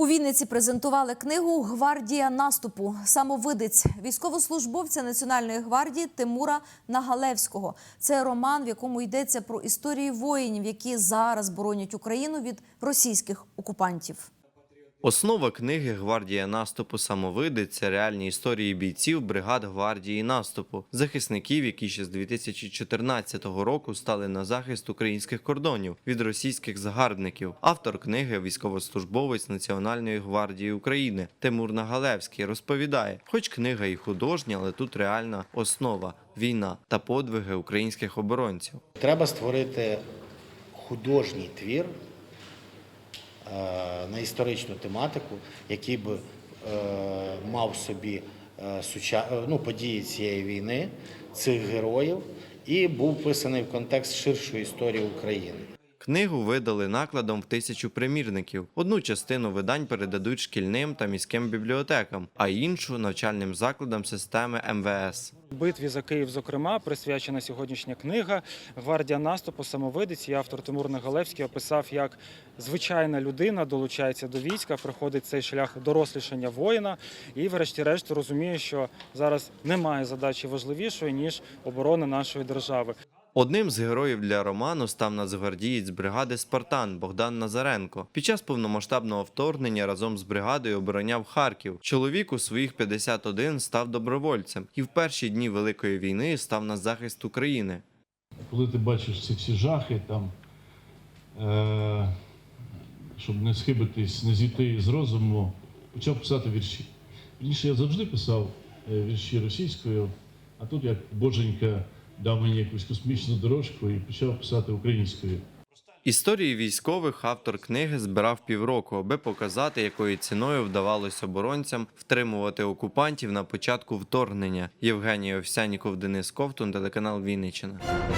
У Вінниці презентували книгу Гвардія наступу. Самовидець військовослужбовця Національної гвардії Тимура Нагалевського. Це роман, в якому йдеться про історії воїнів, які зараз боронять Україну від російських окупантів. Основа книги Гвардія наступу самовидець це реальні історії бійців бригад гвардії наступу, захисників, які ще з 2014 року стали на захист українських кордонів від російських загарбників. Автор книги, військовослужбовець Національної гвардії України Тимур Нагалевський, розповідає, хоч книга і художня, але тут реальна основа війна та подвиги українських оборонців. Треба створити художній твір на історичну тематику, який би е, мав собі е, е, ну, події цієї війни, цих героїв, і був писаний в контекст ширшої історії України. Книгу видали накладом в тисячу примірників. Одну частину видань передадуть шкільним та міським бібліотекам, а іншу навчальним закладам системи МВС. Битві за Київ, зокрема, присвячена сьогоднішня книга Гвардія наступу, самовидець. І автор Тимур Нагалевський описав, як звичайна людина долучається до війська, проходить цей шлях дорослішання воїна, і, врешті-решт, розуміє, що зараз немає задачі важливішої ніж оборона нашої держави. Одним з героїв для роману став нацгвардієць бригади Спартан Богдан Назаренко. Під час повномасштабного вторгнення разом з бригадою обороняв Харків. Чоловік у своїх 51 став добровольцем і в перші дні Великої війни став на захист України. коли ти бачиш ці всі жахи, там, е, щоб не схибитись, не зійти з розуму, почав писати вірші. Раніше я завжди писав е, вірші російською, а тут як Боженька дав мені якусь космічну дорожку і почав писати українською. Історії військових автор книги збирав півроку, аби показати, якою ціною вдавалось оборонцям втримувати окупантів на початку вторгнення. Євгеній Овсяніков, Денис Ковтун, телеканал Вінниччина.